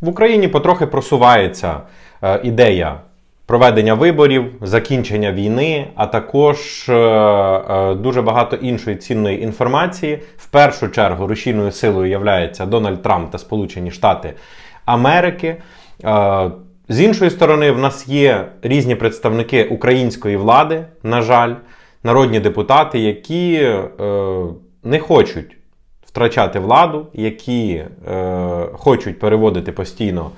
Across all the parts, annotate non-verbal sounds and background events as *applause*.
В Україні потрохи просувається е, ідея проведення виборів, закінчення війни, а також е, е, дуже багато іншої цінної інформації. В першу чергу рушійною силою являється Дональд Трамп та Сполучені Штати Америки. З іншої сторони, в нас є різні представники української влади, на жаль, народні депутати, які не хочуть втрачати владу, які е, хочуть переводити постійно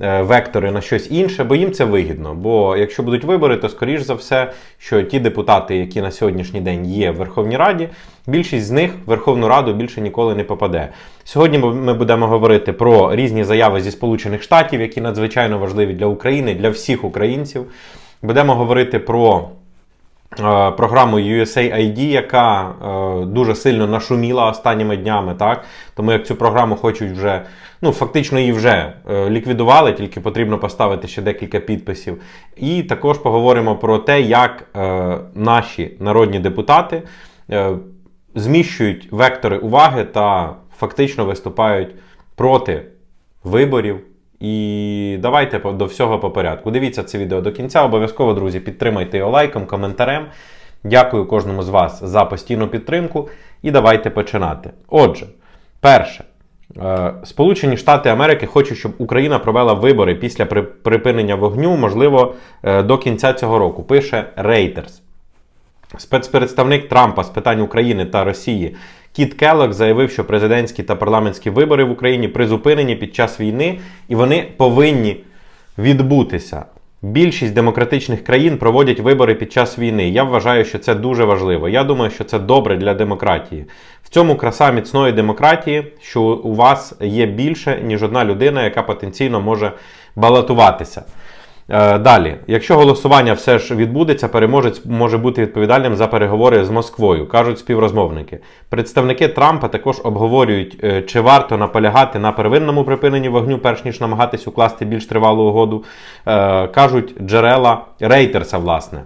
е, вектори на щось інше, бо їм це вигідно. Бо якщо будуть вибори, то скоріш за все, що ті депутати, які на сьогоднішній день є в Верховній Раді, більшість з них в Верховну Раду більше ніколи не попаде. Сьогодні ми будемо говорити про різні заяви зі Сполучених Штатів, які надзвичайно важливі для України, для всіх українців. Будемо говорити про програму USAID, яка е, дуже сильно нашуміла останніми днями, так? Тому як цю програму хочуть вже, ну фактично її вже е, ліквідували, тільки потрібно поставити ще декілька підписів. І також поговоримо про те, як е, наші народні депутати е, зміщують вектори уваги та фактично виступають проти виборів. І давайте до всього по порядку. Дивіться це відео до кінця. Обов'язково, друзі, підтримайте його лайком, коментарем. Дякую кожному з вас за постійну підтримку. І давайте починати. Отже, перше. Е, Сполучені Штати Америки хочуть, щоб Україна провела вибори після припинення вогню, можливо, е, до кінця цього року. Пише Reuters. Спецпредставник Трампа з питань України та Росії Кіт Келлог заявив, що президентські та парламентські вибори в Україні призупинені під час війни і вони повинні відбутися. Більшість демократичних країн проводять вибори під час війни. Я вважаю, що це дуже важливо. Я думаю, що це добре для демократії. В цьому краса міцної демократії, що у вас є більше, ніж одна людина, яка потенційно може балотуватися. Е, Далі, якщо голосування все ж відбудеться, переможець може бути відповідальним за переговори з Москвою, кажуть співрозмовники. Представники Трампа також обговорюють, е, чи варто наполягати на первинному припиненні вогню, перш ніж намагатись укласти більш тривалу угоду, Е, кажуть джерела Рейтерса, власне.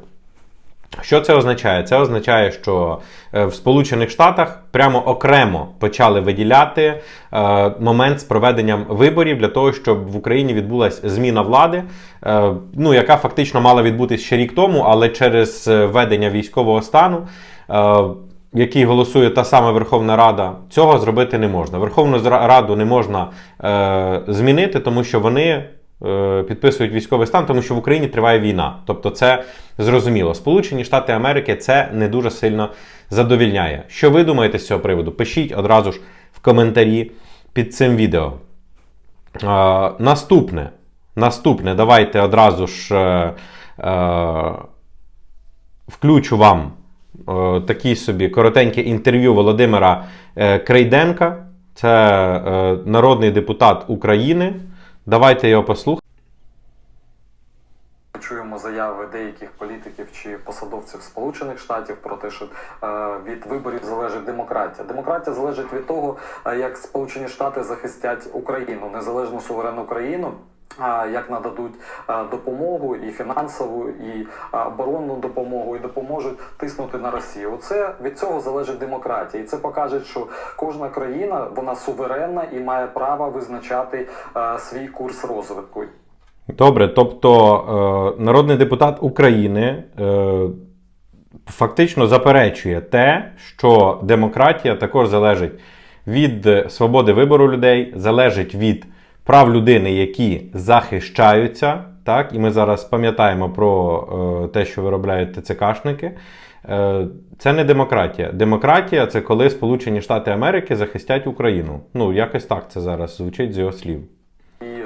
Що це означає? Це означає, що е, в Сполучених Штатах прямо окремо почали виділяти е, момент з проведенням виборів для того, щоб в Україні відбулася зміна влади, е, ну яка фактично мала відбутися ще рік тому, але через введення військового стану. Який голосує та сама Верховна Рада, цього зробити не можна. Верховну Раду не можна е, змінити, тому що вони підписують військовий стан, тому що в Україні триває війна. Тобто, це зрозуміло. Сполучені Штати Америки це не дуже сильно задовільняє. Що ви думаєте з цього приводу? Пишіть одразу ж в коментарі під цим відео. Е, наступне. Наступне, давайте одразу ж е, е, включу вам е, такий собі коротеньке інтерв'ю Володимира е, Крейденка. Це е, народний депутат України. Давайте його послухаємо. Чуємо заяви деяких політиків чи посадовців Сполучених Штатів про те, що е, від виборів залежить демократія. Демократія залежить від того, е, як Сполучені Штати захистять Україну, незалежну суверенну країну. Як нададуть допомогу і фінансову, і оборонну допомогу, і допоможуть тиснути на Росію. Оце від цього залежить демократія, і це покаже, що кожна країна вона суверенна і має право визначати свій курс розвитку. Добре, тобто е, народний депутат України е, фактично заперечує те, що демократія також залежить від свободи вибору людей, залежить від прав людини, які захищаються. Так, і ми зараз пам'ятаємо про е, те, що виробляють ТЦКшники. Е, це не демократія. Демократія це коли Сполучені Штати Америки захистять Україну. Ну, якось так це зараз звучить з його слів.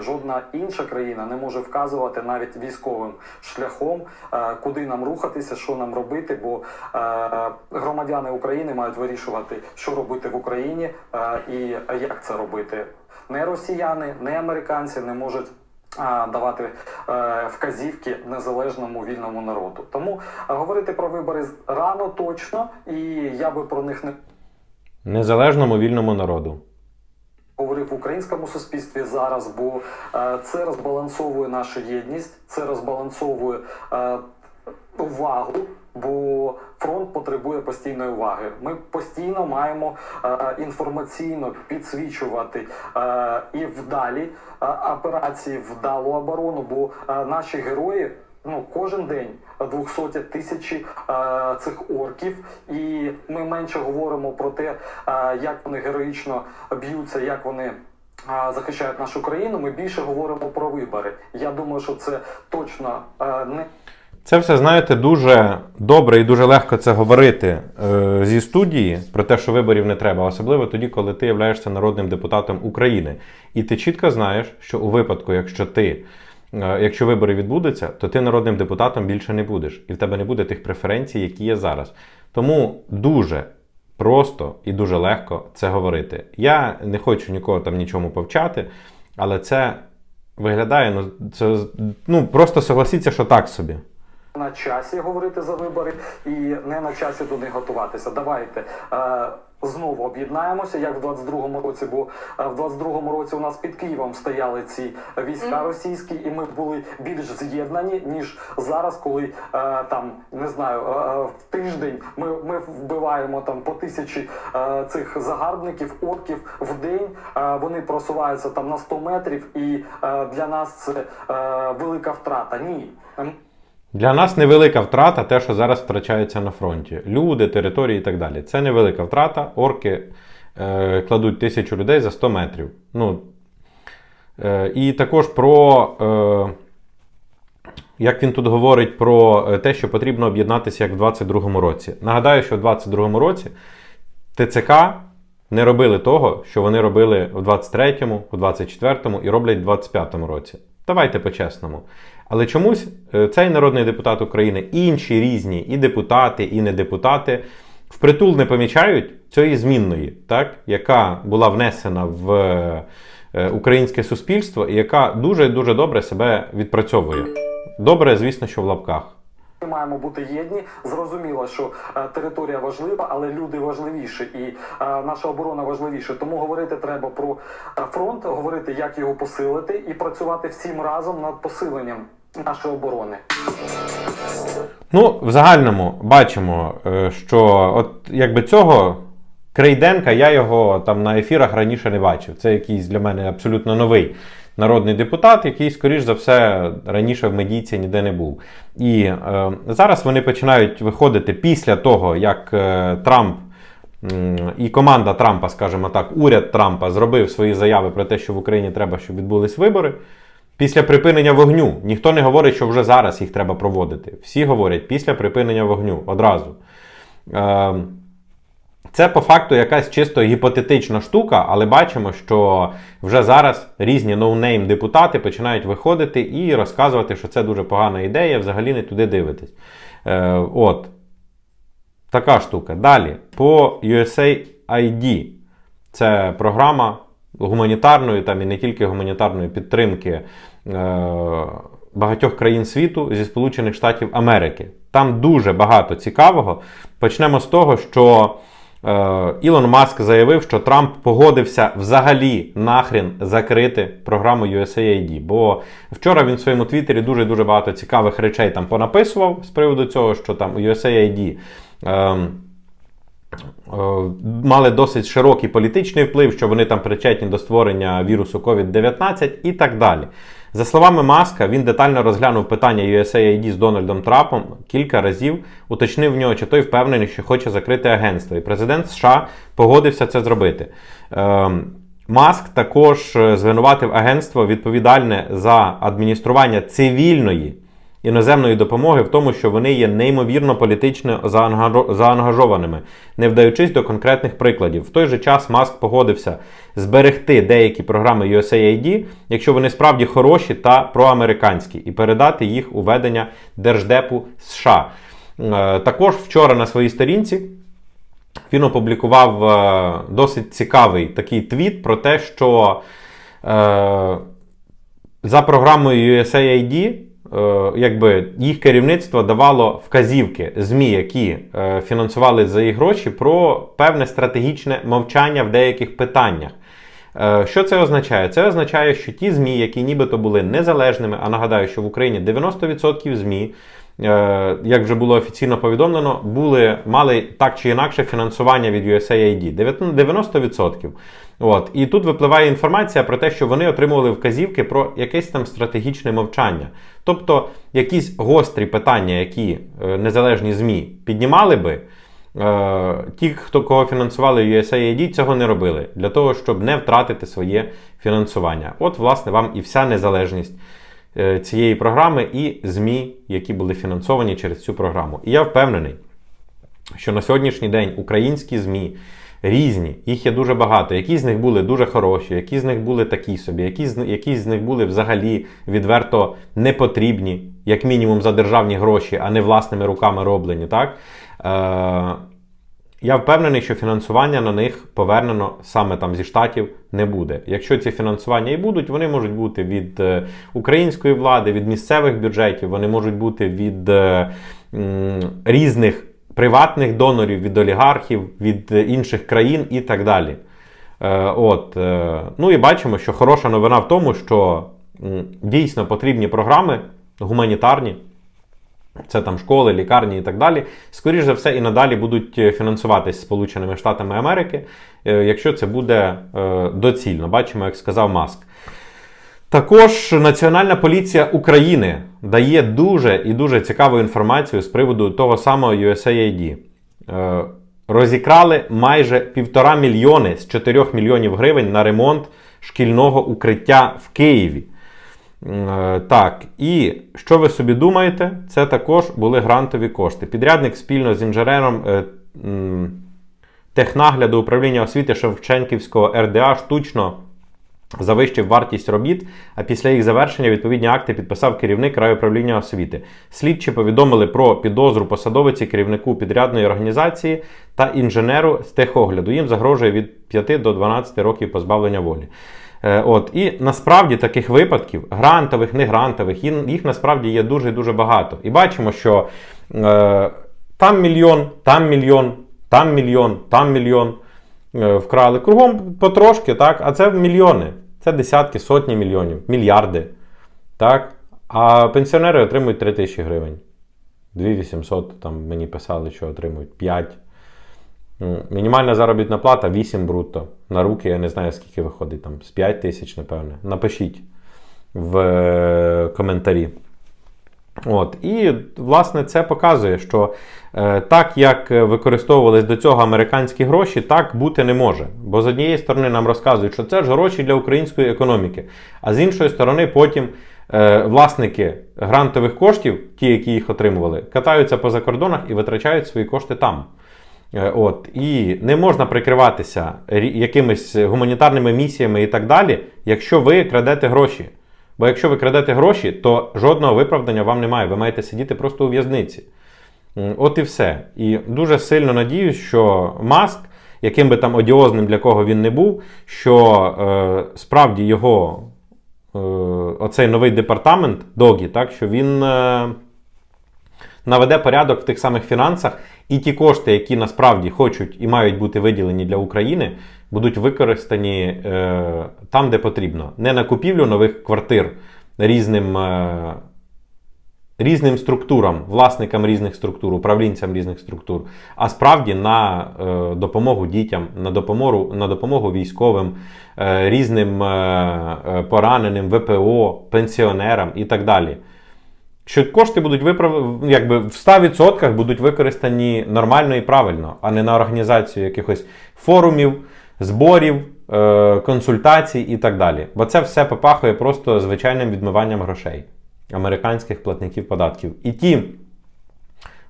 Жодна інша країна не може вказувати навіть військовим шляхом, е, куди нам рухатися, що нам робити, бо е, громадяни України мають вирішувати, що робити в Україні е, і як це робити. Не росіяни, не американці не можуть. Давати е, вказівки незалежному вільному народу. Тому е, говорити про вибори рано точно, і я би про них не Незалежному вільному народу. Говорив в українському суспільстві зараз, бо е, це розбалансовує нашу єдність, це розбалансовує е, увагу бо фронт потребує постійної уваги. Ми постійно маємо е, інформаційно підсвічувати і вдалі операції, вдалу оборону, бо наші герої. Ну, кожен день 200 тисячі е, цих орків, і ми менше говоримо про те, е, як вони героїчно б'ються, як вони захищають нашу країну. Ми більше говоримо про вибори. Я думаю, що це точно не Це все, знаєте, дуже добре і дуже легко це говорити е, зі студії про те, що виборів не треба, особливо тоді, коли ти являєшся народним депутатом України. І ти чітко знаєш, що у випадку, якщо ти. Е, Якщо вибори відбудуться, то ти народним депутатом більше не будеш, і в тебе не буде тих преференцій, які є зараз. Тому дуже просто і дуже легко це говорити. Я не хочу нікого там нічому повчати, але це виглядає, ну це ну просто согласіться, що так собі. На часі говорити за вибори і не на часі до них готуватися. Давайте е, знову об'єднаємося, як в 22-му році, бо е, в 22-му році у нас під Києвом стояли ці війська російські, і ми були більш з'єднані ніж зараз, коли е, там не знаю е, е, в тиждень ми, ми вбиваємо там по тисячі е, цих загарбників, орків в день. Е, вони просуваються там на 100 метрів, і е, для нас це е, велика втрата. Ні. Для нас невелика втрата те, що зараз втрачається на фронті. Люди, території і так далі. Це невелика втрата. Орки е, кладуть тисячу людей за 100 метрів. Ну, е, і також про. Е, як він тут говорить про е, те, що потрібно об'єднатися як в 22-му році. Нагадаю, що в 22-му році ТЦК не робили того, що вони робили в 23-му, в 24-му і роблять в 25-му році. Давайте по-чесному. Але чомусь е, цей народний депутат України, інші різні, і депутати, і не депутати, впритул не помічають цієї змінної, так, яка була внесена в е, українське суспільство і яка дуже дуже добре себе відпрацьовує. Добре, звісно, що в лапках. Ми маємо бути єдні. Зрозуміло, що е, територія важлива, але люди важливіші, і е, наша оборона важливіша. Тому говорити треба про е, фронт, говорити, як його посилити, і працювати всім разом над посиленням нашої оборони. Ну, в загальному бачимо, що от якби цього Крейденка я його там на ефірах раніше не бачив. Це якийсь для мене абсолютно новий народний депутат, який, скоріш за все, раніше в медійці ніде не був. І е, зараз вони починають виходити після того, як е, Трамп. І команда Трампа, скажімо так, уряд Трампа зробив свої заяви про те, що в Україні треба, щоб відбулись вибори. Після припинення вогню ніхто не говорить, що вже зараз їх треба проводити. Всі говорять після припинення вогню одразу. Е, Це по факту якась чисто гіпотетична штука, але бачимо, що вже зараз різні ноунейм депутати починають виходити і розказувати, що це дуже погана ідея, взагалі не туди дивитись. Е, От. Така штука. Далі. По USAID. Це програма гуманітарної, там і не тільки гуманітарної підтримки е, багатьох країн світу зі Сполучених Штатів Америки. Там дуже багато цікавого. Почнемо з того, що Ілон Маск заявив, що Трамп погодився взагалі нахрен закрити програму USAID. Бо вчора він в своєму твіттері дуже дуже багато цікавих речей там понаписував з приводу цього, що там USAID. Е, Е, мали досить широкий політичний вплив, що вони там причетні до створення вірусу COVID-19 і так далі. За словами Маска, він детально розглянув питання USAID з Дональдом Трампом кілька разів, уточнив в нього, чи той впевнений, що хоче закрити агентство. І президент США погодився це зробити. Ем, Маск також е, звинуватив агентство відповідальне за адміністрування цивільної іноземної допомоги в тому, що вони є неймовірно політично заангажованими, не вдаючись до конкретних прикладів. В той же час Маск погодився зберегти деякі програми USAID, якщо вони справді хороші та проамериканські, і передати їх у ведення Держдепу США. Е, Також вчора на своїй сторінці він опублікував е, досить цікавий такий твіт про те, що е, за програмою USAID якби їх керівництво давало вказівки ЗМІ, які е, фінансували за їх гроші, про певне стратегічне мовчання в деяких питаннях. Е, Що це означає? Це означає, що ті ЗМІ, які нібито були незалежними, а нагадаю, що в Україні 90% ЗМІ е, як вже було офіційно повідомлено, були, мали так чи інакше фінансування від USAID 90%. От. І тут випливає інформація про те, що вони отримували вказівки про якесь там стратегічне мовчання. Тобто якісь гострі питання, які е, незалежні ЗМІ піднімали би. Е, Ті, хто кого фінансували USAID, цього не робили для того, щоб не втратити своє фінансування. От, власне, вам і вся незалежність е, цієї програми і ЗМІ, які були фінансовані через цю програму. І я впевнений, що на сьогоднішній день українські ЗМІ різні, їх є дуже багато. Які з них були дуже хороші, які з них були такі собі, які з, які з них були взагалі відверто непотрібні, як мінімум за державні гроші, а не власними руками роблені. Так? Е, я впевнений, що фінансування на них повернено саме там зі штатів не буде. Якщо ці фінансування і будуть, вони можуть бути від е, української влади, від місцевих бюджетів, вони можуть бути від е, різних приватних донорів, від олігархів, від е, інших країн і так далі. От, ну і бачимо, що хороша новина в тому, що дійсно потрібні програми гуманітарні. Це там школи, лікарні і так далі. Скоріше за все, і надалі будуть е, фінансуватись Сполученими Штатами Америки, е, якщо це буде е, доцільно. Бачимо, як сказав Маск. Також Національна поліція України дає дуже і дуже цікаву інформацію з приводу того самого USAID. Розікрали майже півтора мільйони з 4 мільйонів гривень на ремонт шкільного укриття в Києві. Е, Так, і що ви собі думаєте? Це також були грантові кошти. Підрядник спільно з інженером е, технагляду управління освіти Шевченківського РДА штучно завищив вартість робіт, а після їх завершення відповідні акти підписав керівник райуправління освіти. Слідчі повідомили про підозру посадовиці керівнику підрядної організації та інженеру з техогляду. Їм загрожує від 5 до 12 років позбавлення волі. Е, От, і насправді таких випадків, грантових, не грантових, їх, насправді є дуже дуже багато. І бачимо, що е, там мільйон, там мільйон, там мільйон, там мільйон е, вкрали. Кругом потрошки, так, а це мільйони. Це десятки, сотні мільйонів, мільярди. Так? А пенсіонери отримують 3 тисячі гривень. 2800, там мені писали, що отримують 5. М, Мінімальна заробітна плата 8 брутто. На руки я не знаю, скільки виходить, там з 5 тисяч, напевне. Напишіть в е, коментарі. От. І, власне, це показує, що е, так як використовувались до цього американські гроші, так бути не може. Бо з однієї сторони нам розказують, що це ж гроші для української економіки, а з іншої сторони, потім е, власники грантових коштів, ті, які їх отримували, катаються по закордонах і витрачають свої кошти там. Е, От, і не можна прикриватися якимись гуманітарними місіями і так далі, якщо ви крадете гроші. Бо якщо ви крадете гроші, то жодного виправдання вам немає. Ви маєте сидіти просто у в'язниці. От і все. І дуже сильно надіюсь, що Маск, яким би там одіозним для кого він не був, що е, справді його е, оцей новий департамент Догі, так, що він. Е, наведе порядок в тих самих фінансах, і ті кошти, які насправді хочуть і мають бути виділені для України, будуть використані е, там, де потрібно. Не на купівлю нових квартир різним, е, різним структурам, власникам різних структур, управлінцям різних структур, а справді на е, допомогу дітям, на допомогу, на допомогу військовим, е, різним е, е, пораненим, ВПО, пенсіонерам і так далі що кошти будуть виправ... якби в 100% будуть використані нормально і правильно, а не на організацію якихось форумів, зборів, е- консультацій і так далі. Бо це все попахує просто звичайним відмиванням грошей американських платників податків. І ті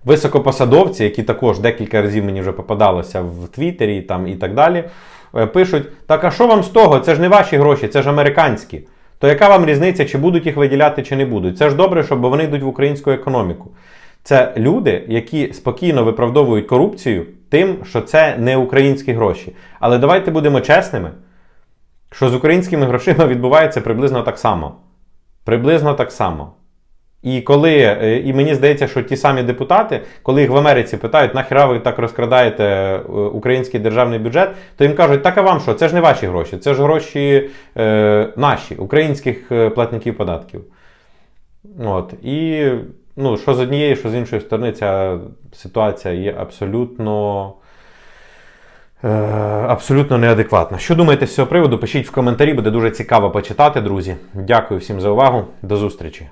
високопосадовці, які також декілька разів мені вже попадалося в Твіттері там, і так далі, е, пишуть: так а що вам з того? Це ж не ваші гроші, це ж американські. То яка вам різниця, чи будуть їх виділяти, чи не будуть? Це ж добре, щоб вони йдуть в українську економіку. Це люди, які спокійно виправдовують корупцію тим, що це не українські гроші. Але давайте будемо чесними, що з українськими грошима *laughs* відбувається приблизно так само. Приблизно так само. І коли, е, і мені здається, що ті самі депутати, коли їх в Америці питають, нахіра ви так розкрадаєте е, український державний бюджет, то їм кажуть, так а вам що? Це ж не ваші гроші, це ж гроші е, наші, українських е, платників податків. От. І ну, що з однієї, що з іншої сторони, ця ситуація є абсолютно. Абсолютно неадекватна. Що думаєте з цього приводу? Пишіть в коментарі, буде дуже цікаво почитати, друзі. Дякую всім за увагу. До зустрічі!